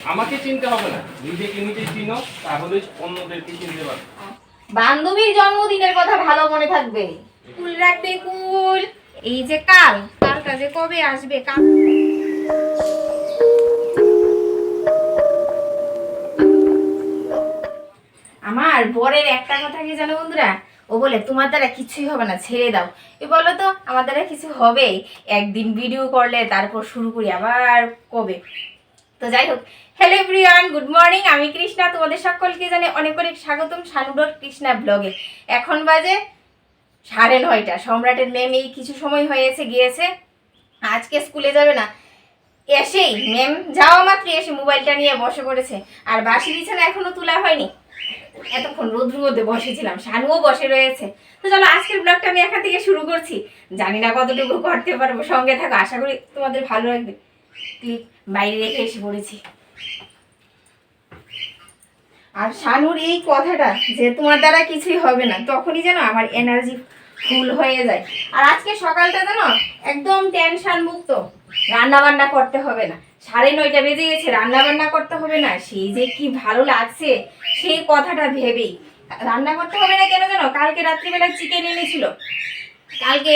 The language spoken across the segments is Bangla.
আমাকে চিনতে হবে না। নিজেকে নিজে চিনো তাহলে অন্যদেরকে চিনতে পারবে বান্ধবীর জন্মদিনের কথা ভালো মনে থাকবে। কুল রাখবে কুল। এই যে কাল কালটা যে কবে আসবে কাল আমার বরের একটা কথা কি জানো বন্ধুরা? ও বলে তোমার দ্বারা কিছুই হবে না ছেড়ে দাও। এ বলো তো আমার দ্বারা কিছু হবে একদিন ভিডিও করলে তারপর শুরু করি আবার কবে? তো যাই হোক হ্যালো এভরিওয়ান গুড মর্নিং আমি কৃষ্ণা, তোমাদের সকলকে জানে অনেক অনেক স্বাগতম সানুডোর কৃষ্ণা ব্লগে এখন বাজে সাড়ে নয়টা, সম্রাটের ম্যাম এই কিছু সময় হয়েছে, গিয়েছে। আজকে স্কুলে যাবে না। এসেই ম্যাম যাওয়া মাত্র এসে মোবাইলটা নিয়ে বসে পড়েছে। আর বাসি বিছানা এখনও তোলা হয়নি। এতক্ষণ রোদ্রুর মধ্যে বসেছিলাম শানুও বসে রয়েছে। তো চলো, আজকের ব্লগটা আমি এখান থেকে শুরু করছি। জানি না কতটুকু করতে পারব, সঙ্গে থাকো, আশা করি তোমাদের ভালো লাগবে। বাইরে রেখে এসে পড়েছি। আর শানুর এই কথাটা যে তোমার দ্বারা কিছুই হবে না, তখনই যেন আমার এনার্জি ফুল হয়ে যায়। আর আজকে সকালটা যেন একদম টেনশন মুক্ত। রান্না বান্না করতে হবে না। সাড়ে নয়টা বেজে গেছে রান্না বান্না করতে হবে না। সেই যে কি ভালো লাগছে, সেই কথাটা ভেবেই। রান্না করতে হবে না কেন জানো কালকে রাত্রিবেলা চিকেন এনেছিল। কালকে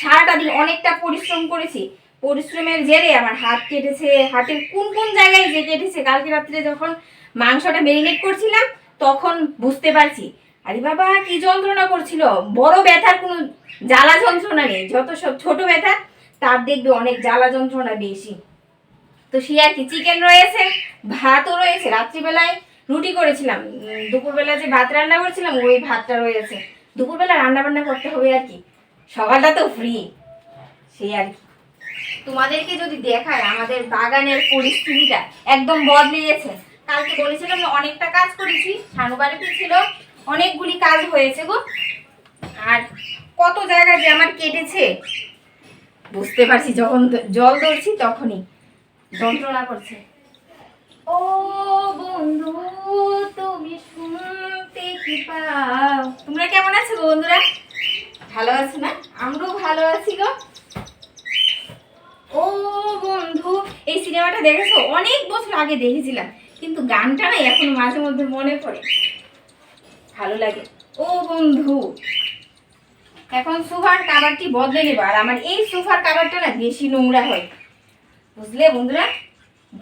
সারাটা দিন অনেকটা পরিশ্রম করেছি। পরিশ্রমের জেরে আমার হাত কেটেছে, হাতের কোন কোন জায়গায় যে কেটেছে, কালকে রাত্রে যখন মাংসটা মেরিনেট করছিলাম, তখন বুঝতে পারছি। আরে বাবা, কি যন্ত্রণা করছিল। বড় ব্যথার কোনো জ্বালা যন্ত্রণা নেই। যত সব ছোট ব্যথা, তার দেখবে অনেক জ্বালা যন্ত্রণা বেশি। তো সে আর কি চিকেন রয়েছে, ভাতও রয়েছে। রাত্রিবেলায় রুটি করেছিলাম। দুপুরবেলা যে ভাত রান্না করেছিলাম, ওই ভাতটা রয়েছে। দুপুরবেলা রান্না বান্না করতে হবে আর কি। সকালটা তো ফ্রি সেই আর কি। তোমাদেরকে যদি দেখায় আমাদের বাগানের পরিস্থিতিটা একদম বদলে গেছে কালকে বলেছিলাম অনেকটা কাজ করেছি শানু বাড়িতে ছিল, অনেকগুলি কাজ হয়েছে গো। আর কত জায়গায় যে আমার কেটেছে, বুঝতে পারছি যখন জল ধরছি তখনই যন্ত্রণা করছে। ও বন্ধু, তুমি শুনতে কি পাও? তোমরা কেমন আছো বন্ধুরা? ভালো আছো না? আমরাও ভালো আছি গো। ও বন্ধু, এই সিনেমাটা দেখেছ? অনেক বছর আগে দেখেছিলাম, কিন্তু গানটা না এখন মাঝে মধ্যে মনে পড়ে। ভালো লাগে। ও বন্ধু, এখন সোফার কাভারটি বদলে নেব, আর আমার এই সোফার কাভারটা না বেশি নোংরা হয়। বুঝলে বন্ধুরা?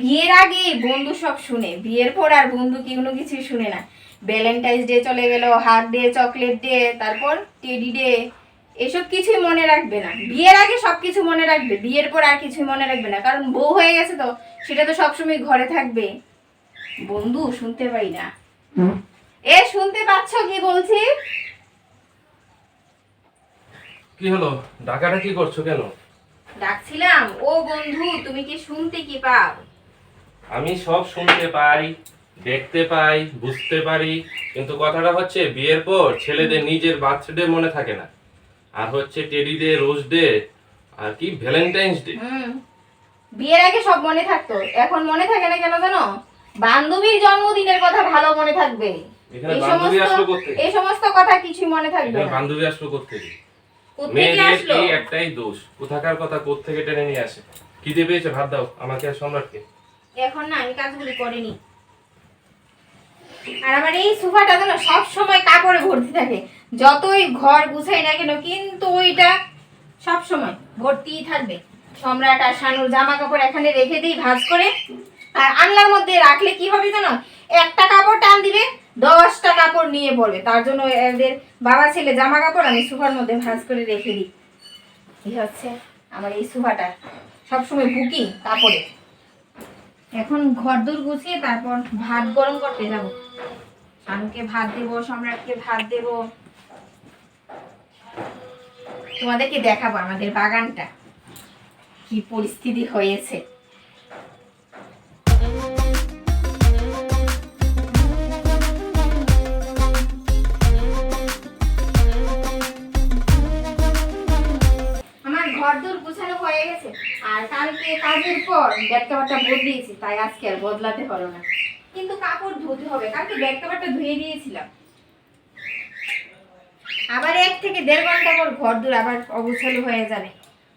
বিয়ের আগে বন্ধু সব শুনে, বিয়ের পর আর বন্ধু কোনো কিছুই শুনে না। ভ্যালেন্টাইন্স ডে চলে গেল হার্ট ডে চকলেট ডে তারপর টেডি ডে এসব কিছুই মনে রাখবে না। বিয়ের আগে সব কিছু মনে রাখবে বিয়ের পর আর কিছুই মনে রাখবে না। কারণ বউ হয়ে গেছে তো সেটা তো সবসময় ঘরে থাকবে। বন্ধু শুনতে পাই না। এ শুনতে পাচ্ছ কি বলছি? কি হলো? ঢাকাটা কি করছ কেন? ডাকছিলাম। ও বন্ধু তুমি কি শুনতে কি পাও? আমি সব শুনতে পাই দেখতে পাই বুঝতে পারি। কিন্তু কথাটা হচ্ছে বিয়ের পর ছেলেদের নিজের বার্থডে মনে থাকে না। আর হচ্ছে টেডি ডে রোজ ডে আর কি? ভ্যালেন্টাইন্স ডে বিয়ের আগে সব মনে থাকতো। এখন মনে থাকে না কেন জানো? বান্ধবীর জন্মদিনের কথা ভালো মনে থাকবে। এই সমস্ত এই সমস্ত কথা কিছুই মনে থাকবে না। বান্ধবী আসলো কোথেকে? মেয়েদের এই একটাই দোষ। কোথাকার কথা কোথেকে টেনে নিয়ে আসে? খিদে পেয়েছে? ভাত দাও। আমাকে আর সম্রাটকে। এখন না আমি কাজগুলি করিনি আর আমার এই সোফাটা যেন সব সময় কাপড়ে ভর্তি থাকে। যতই ঘর গুছাই না কেন, কিন্তু ওইটা সব সময় ভর্তিই থাকবে। সম্রাট আর শানুর জামা কাপড় এখানে রেখে দিই, ভাঁজ করে। আর আনলার মধ্যে রাখলে কি হবে জানো? একটা কাপড় টান দিবে, দশটা কাপড় নিয়ে পড়বে। তার জন্য এদের বাবা ছেলে জামা কাপড় আমি সোফার মধ্যে ভাঁজ করে রেখে দিই। এই হচ্ছে আমার এই সোফাটা সবসময় বুকিং কাপড়ে। এখন ঘর দূর গুছিয়ে তারপর ভাত গরম করতে যাব। শানুকে ভাত দেবো, সম্রাটকে ভাত দেব। তোমাদেরকে দেখাবো আমাদের বাগানটা। কি পরিস্থিতি হয়েছে। আমার ঘর দূর গুছানো হয়ে গেছে। আর কালকে কাজের পর ব্যাগ কাভারটা বদলিয়েছি, তাই আজকে আর বদলাতে হলো না। কিন্তু কাপড় ধুতে হবে। কালকে ব্যাগ কাভারটা ধুয়ে দিয়েছিলাম। আবার এক থেকে দেড় ঘণ্টা পর ঘর দূর আবার অগোছালো হয়ে যাবে।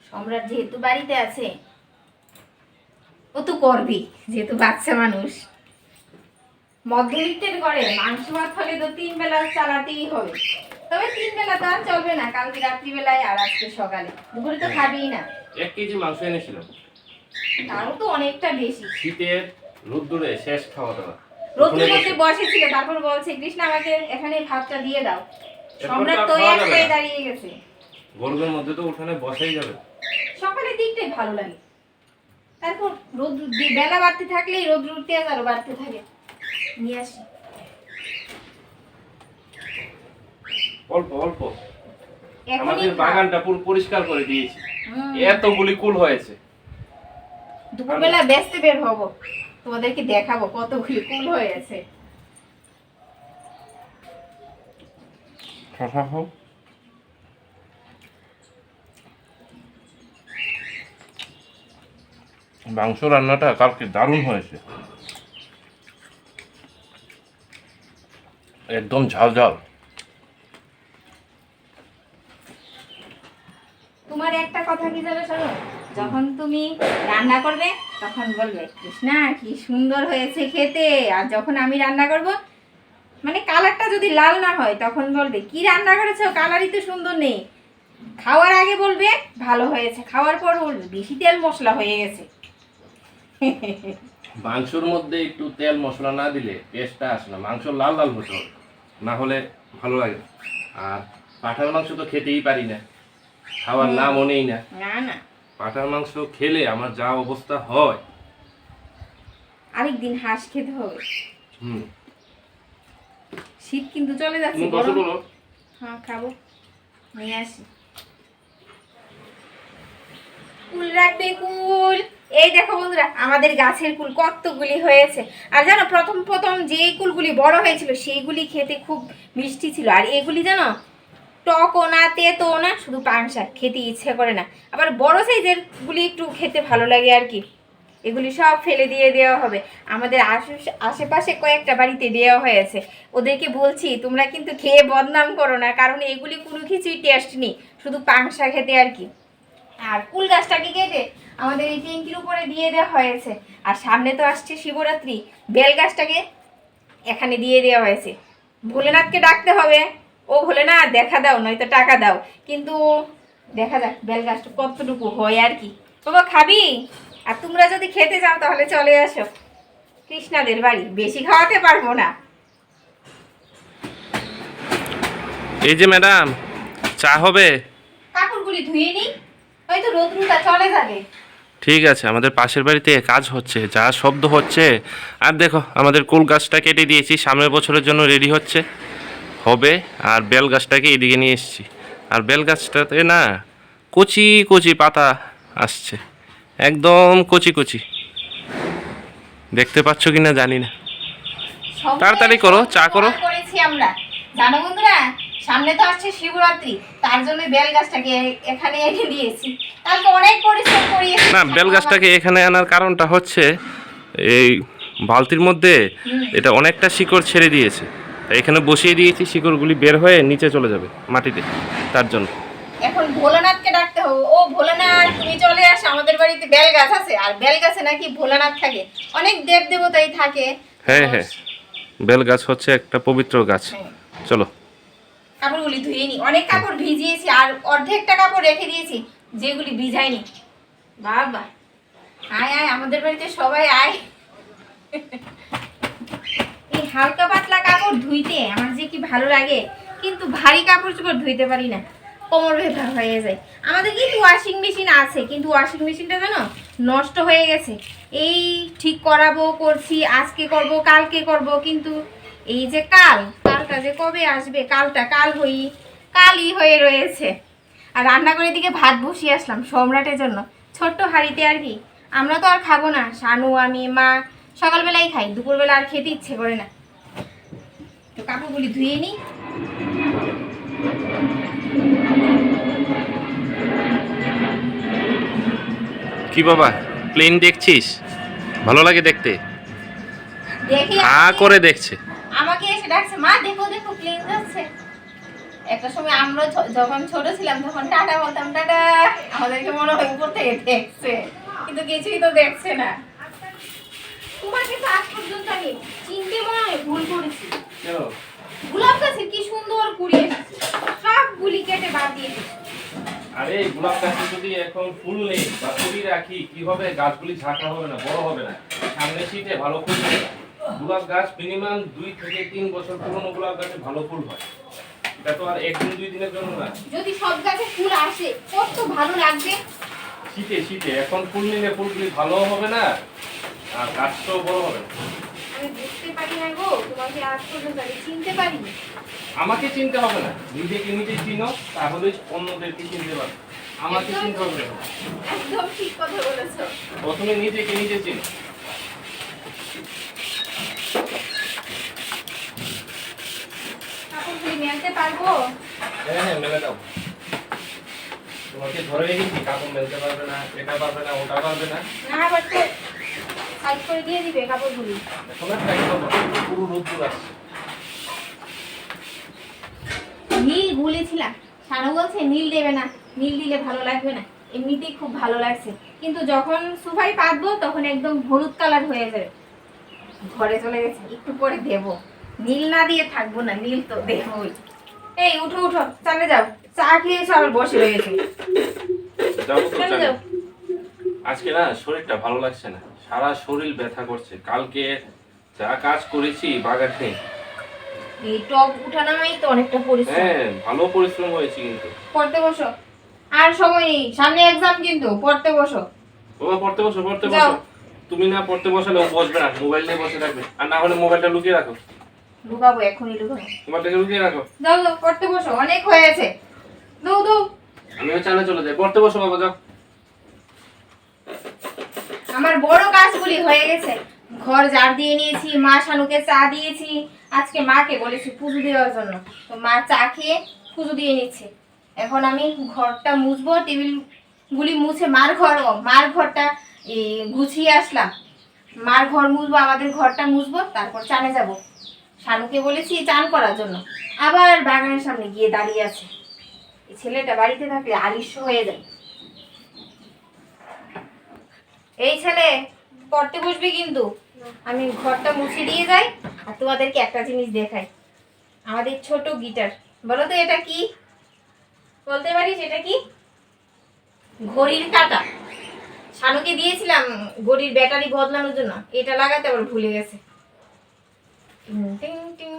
সম্রাট যেহেতু বাড়িতে আছে ও তো করবি যেহেতু বাচ্চা মানুষ। মধ্যবিত্তের ঘরে মাংস ভাত হলে তো তিন বেলা চালাতেই হবে। তবে তিন বেলা তো আর চলবে না কালকে রাত্রিবেলায় আর আজকে সকালে। দুপুরে তো খাবিই না। এক কেজি মাংস এনেছিলাম। তারও তো অনেকটা বেশি। শীতের রোদ্দুরে শেষ খাওয়া দাওয়া। ওখানে মধ্যে বসেছিল তারপর বলছে কৃষ্ণ আমাকে এখানে ভাতটা দিয়ে দাও। সম্রাট তো একটাই না। দাঁড়িয়ে গেছে। গরমের মধ্যে তো উঠানে বসাই যাবে। সকালের দিকটাই ভালো লাগে। তারপর রোদ বেলা বাড়তে থাকলেই রোদ উঠতে আরও বাড়তে থাকে। নিয়ে আসি। অল্প অল্প। আমাদের বাগানটা পুরো পরিষ্কার করে দিয়েছি। এতগুলি কুল হয়েছে। দুপুরবেলা ব্যস্ত বের হব। তোমাদেরকে দেখাবো কতগুলি কুল হয়েছে। মাংস রান্নাটা কালকে দারুণ হয়েছে। একদম ঝাল ঝাল। তোমার একটা কথা কি যাবে শোনো? যখন তুমি রান্না করবে, তখন বলবে, কৃষ্ণা, কি সুন্দর হয়েছে খেতে। আর যখন আমি রান্না করব মানে কালারটা যদি লাল না হয় তখন বলবে কি রান্না করেছ? কালারই তো সুন্দর নেই। খাওয়ার আগে বলবে ভালো হয়েছে। খাওয়ার পর বলবে বেশি তেল মশলা হয়ে গেছে। মাংসর মধ্যে একটু তেল মশলা না দিলে টেস্টটা আসে না। মাংস লাল লাল হতে হবে। না হলে ভালো লাগে আর পাঠার মাংস তো খেতেই পারি না। খাওয়ার না। মনেই না। না না। পাঠার মাংস খেলে আমার যা অবস্থা হয়। আরেকদিন হাঁস খেতে হবে। হুম। শীত কিন্তু চলে যাচ্ছে গরম। হ্যাঁ খাব। নিয়ে আসি। কুল রাখবে কুল। এই দেখো বন্ধুরা আমাদের গাছের কুল কতগুলি হয়েছে। আর জানো প্রথম প্রথম যে কুলগুলি বড় হয়েছিল সেইগুলি খেতে খুব মিষ্টি ছিল। আর এগুলি জানো টকও না তেতো না শুধু পাংশা খেতে ইচ্ছে করে না। আবার বড় সাইজের গুলি একটু খেতে ভালো লাগে আর কি। এগুলি সব ফেলে দিয়ে দেওয়া হবে। আমাদের আশে- আশেপাশে কয়েকটা বাড়িতে দেওয়া হয়েছে। ওদেরকে বলছি, তোমরা কিন্তু খেয়ে বদনাম করো না, কারণ এগুলি কোনো কিছুই টেস্ট নেই। শুধু পাংশা খেতে আর কি। আর কুল গাছটাকে কেটে আমাদের এই ট্যাঙ্কির উপরে দিয়ে দেওয়া হয়েছে। আর সামনে তো আসছে শিবরাত্রি। বেল গাছটাকে এখানে দিয়ে দেওয়া হয়েছে। ভোলেনাথকে ডাকতে হবে। ও ভোলেনাথ, দেখা দাও, নয়তো টাকা দাও। কিন্তু দেখা যাক, বেল গাছটা কতটুকু হয় আর কি। বাবা, খাবি? আর তোমরা যদি খেতে চাও তাহলে চলে আসো। কৃষ্ণাদের বাড়ি। বেশি খাওয়াতে পারব না। এই যে ম্যাডাম চা হবে? কাপড়গুলি ধুয়ে নিই। হয়তো রোদ্রুটা চলে যাবে। ঠিক আছে আমাদের পাশের বাড়িতে কাজ হচ্ছে যা শব্দ হচ্ছে। আর দেখো আমাদের কুল গাছটা কেটে দিয়েছি সামনের বছরের জন্য রেডি হচ্ছে। হবে আর বেল গাছটাকে এদিকে নিয়ে এসেছি। আর বেল গাছটাতে না কচি কচি পাতা আসছে। একদম কচি কচি। দেখতে পাচ্ছ কি না জানি না। তাড়াতাড়ি করো, চা করো। করেছি আমরা। জানো বন্ধুরা সামনে তো আসছে শিবরাত্রি তার জন্য বেল গাছটাকে এখানে এনে দিয়েছি। কালকে অনেক পরিশ্রম করিয়েছি। না বেল গাছটাকে এখানে আনার কারণটা হচ্ছে এই বালতির মধ্যে এটা অনেকটা শিকড় ছেড়ে দিয়েছে। এখানে বসিয়ে দিয়েছি শিকড়গুলি বের হয়ে নিচে চলে যাবে মাটিতে তার জন্য। এখন ভোলানাথকে ডাকতে হবে। ও ভোলানাথ তুমি চলে আসো আমাদের বাড়িতে বেল গাছ আছে। আর বেল গাছে নাকি ভোলানাথ থাকে। অনেক দেব দেবতাই থাকে। হ্যাঁ হ্যাঁ। বেল গাছ হচ্ছে একটা পবিত্র গাছ। হ্যাঁ। চলো। কাপড়গুলি ধুয়ে নি। অনেক কাপড় ভিজিয়েছি আর অর্ধেকটা কাপড় রেখে দিয়েছি যেগুলি ভিজাইনি বাবা। আয় আয় আমাদের বাড়িতে সবাই আয়। এই হালকা পাতলা কাপড় ধুইতে আমার যে কি ভালো লাগে। কিন্তু ভারী কাপড় চোপড় ধুইতে পারি না। কোমর ব্যথা হয়ে যায়। আমাদের কিন্তু ওয়াশিং মেশিন আছে, কিন্তু ওয়াশিং মেশিনটা জানো নষ্ট হয়ে গেছে। এই ঠিক করাবো, করছি, আজকে করব, কালকে করব, কিন্তু এই যে কাল, কালটা যে কবে আসবে, কালটা কাল হই, কালই হয়ে রয়েছে। আর রান্না করে দিকে ভাত বসিয়ে আসলাম সম্রাটের জন্য। ছোট্ট হাঁড়িতে আর কি, আমরা তো আর খাব না। শানু, আমি, মা, সকালবেলাই খাই, দুপুরবেলা আর খেতে ইচ্ছে করে না। তো কাপড়গুলি ধুয়ে নিই কি বাবা? প্লেন দেখছিস? ভালো লাগে দেখতে? দেখি হা করে দেখছে। আমাকে এসে ডাকছে মা দেখো দেখো প্লেন যাচ্ছে। একটা সময় আমরা যখন ছোট ছিলাম তখন টাটা বলতাম টাটা। আমাদেরকে মনে হয় উপর থেকে দেখছে কিন্তু কিছুই তো দেখছে না। তোমাকে তো আজ পর্যন্ত আমি চিনতে মনে হয় ভুল করেছি। কেন? গোলাপ গাছে কি সুন্দর কুড়ি এসেছে। সব গুলি কেটে বাদ দিয়ে দিচ্ছি আরে গোলাপ গাছে যদি এখন ফুল নেই বা ফুলই রাখি কি হবে? গাছগুলি ঝাঁকা হবে না বড় হবে না। সামনে শীতে ভালো ফুল হবে গোলাপ গাছ মিনিমাম দুই থেকে তিন বছর পুরনো গোলাপ গাছে ভালো ফুল হয়। এটা তো আর একদিন দুই দিনের জন্য না। যদি সব গাছে ফুল আসে কত ভালো লাগবে? শীতে শীতে। এখন ফুল নিলে ফুলগুলি ভালো হবে না আর গাছটাও বড় হবে না। আমি বুঝতে পারি না গো তোমাকে আজ পর্যন্ত আমি চিনতে পারিনি। আমাকে চিনতে হবে না। নিজেকে নিজে চিনো তাহলে অন্যদেরকে চিনতে পারবে আমাকে চিনতে হবে না। একদম ঠিক কথা বলেছ। প্রথমে নিজেকে নিজে চিনো। মেলতে পারব? হ্যাঁ হ্যাঁ মেলে দাও। তোমাকে ধরে রেখেছি কাপড় মেলতে পারবে না এটা পারবে না ওটা পারবে না। না তো সাইড করে দিয়ে দিবে কাপড়গুলি। পুরো রোদ্দুর আসছে নীল গুলেছিলাম সানু বলছে নীল দেবে না নীল দিলে ভালো লাগবে না। এমনিতেই খুব ভালো লাগছে। কিন্তু যখন সুফাই পাতবো তখন একদম হলুদ কালার হয়ে যাবে। ঘরে চলে গেছে একটু পরে দেব। নীল না দিয়ে থাকব না নীল তো দেবই। এই উঠো উঠো চালে যাও। চা খেয়েছো আবার বসে রয়েছে। চলে। যাও। আজকে না শরীরটা ভালো লাগছে না। সারা শরীর ব্যথা করছে। কালকে যা কাজ করেছি বাগানে এই টপ উঠানামাই তো অনেকটা পরিশ্রম। হ্যাঁ ভালো পরিশ্রম হয়েছে কিন্তু। পড়তে বসো। আর সময় নেই। সামনে এক্সাম কিন্তু পড়তে বসো। বাবা পড়তে বসো পড়তে। বসো। তুমি না পড়তে বসালে ও বসবে না মোবাইল নিয়ে বসে থাকবে। আর না হলে মোবাইলটা লুকিয়ে রাখো। লুকাবো এখনই লুকাবো। মোবাইলটাকে লুকিয়ে রাখো। যাও যাও পড়তে বসো। অনেক হয়েছে দৌ দৌ আমিও চালে চলে যাই। পড়তে বসো বাবা যাও। আমার বড় কাজগুলি হয়ে গেছে। ঘর ঝাড় দিয়ে নিয়েছি, মা শানুকে চা দিয়েছি। আজকে মাকে বলেছি পুজো দেওয়ার জন্য। তো মা চা খেয়ে পুজো দিয়ে নিচ্ছে। এখন আমি ঘরটা মুছবো টেবিল গুলি মুছে মার ঘর, মার ঘরটা গুছিয়ে আসলাম। মার ঘর মুছবো, আমাদের ঘরটা মুছবো, তারপর চানে যাব। শানুকে বলেছি চান করার জন্য। আবার বাগানের সামনে গিয়ে দাঁড়িয়ে আছে। ছেলেটা বাড়িতে থাকলে আলিস্য হয়ে যায়। এই ছেলে, পড়তে বসবি কিন্তু। আমি ঘরটা মুছে দিয়ে যাই আর তোমাদেরকে একটা জিনিস দেখাই। আমাদের ছোট গিটার। বলো তো এটা কি? বলতে পারিস এটা কি? ঘড়ির কাটা। শানুকে দিয়েছিলাম ঘড়ির ব্যাটারি বদলানোর জন্য। এটা লাগাতে আবার ভুলে গেছে। টিং টিং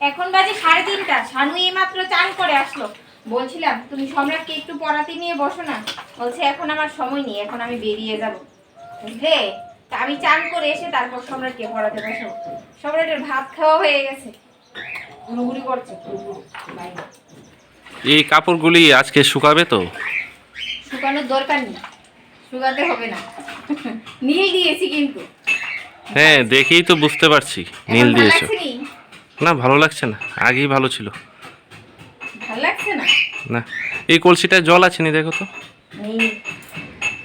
এখন বাজে সাড়ে তিনটা। শানু এই মাত্র চান করে আসলো। বলছিলাম তুমি সম্রাটকে একটু পড়াতে নিয়ে বসো না। বলছে এখন আমার সময় নেই এখন আমি বেরিয়ে যাব। বুঝলে তা আমি চান করে এসে তারপর সম্রাটকে পড়াতে বসবো সম্রাটের ভাত খাওয়া হয়ে গেছে। গুড়ুগুড়ি করছে। এই কাপড়গুলি আজকে শুকাবে তো? শুকানোর দরকার নেই। শুকাতে হবে না। নীল দিয়েছি কিন্তু। হ্যাঁ দেখেই তো বুঝতে পারছি। নীল দিয়েছ। নি? ভালো লাগছে না। আগেই ভালো ছিল। ভালো লাগছে না? না। এই কলসিটায় জল আছে নি দেখো তো।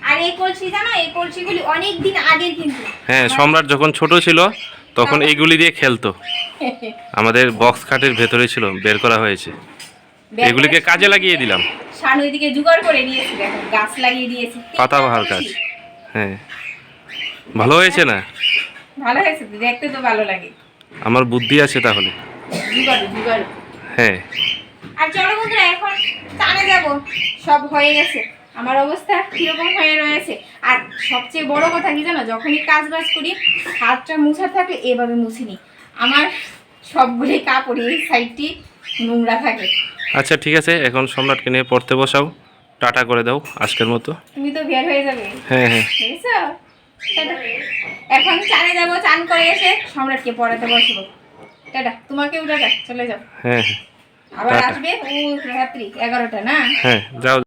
আর এই কলসি জানো এই কলসিগুলি অনেক দিন আগের কিন্তু। হ্যাঁ সম্রাট যখন ছোট ছিল তখন এইগুলি দিয়ে খেলতো। আমাদের বক্স খাটের ভেতরে ছিল বের করা হয়েছে। এগুলিকে কাজে লাগিয়ে দিলাম। শানু এদিকে জোগাড় করে নিয়েছি দেখো গাছ লাগিয়ে দিয়েছি। পাতাবাহার গাছ। হ্যাঁ। ভালো হয়েছে না? ভালো হয়েছে দেখতে তো ভালো লাগে। আমার বুদ্ধি আছে তাহলে। হ্যাঁ। আর চলো বন্ধুরা এখন টানে যাব। সব হয়ে গেছে। আমার অবস্থা কীরকম হয়ে রয়েছে। আর সবচেয়ে বড় কথা কি জানো যখনই কাজ বাজ করি হাতটা মুছা থাকলে এভাবে মুছিনি। আমার সবগুলি কাপড় এই সাইডটি নোংরা থাকে। আচ্ছা ঠিক আছে এখন সম্রাটকে নিয়ে পড়তে বসাও। টাটা করে দাও আজকের মতো। তুমি তো বের হয়ে যাবে। হ্যাঁ হ্যাঁ। এখন চানে যাব চান করে এসে সম্রাটকে পড়াতে বসবো। টাটা তোমাকেও টাটা চলে যাও। হ্যাঁ হ্যাঁ। আবার আসবে ও রাত্রি এগারোটা না? হ্যাঁ যাও।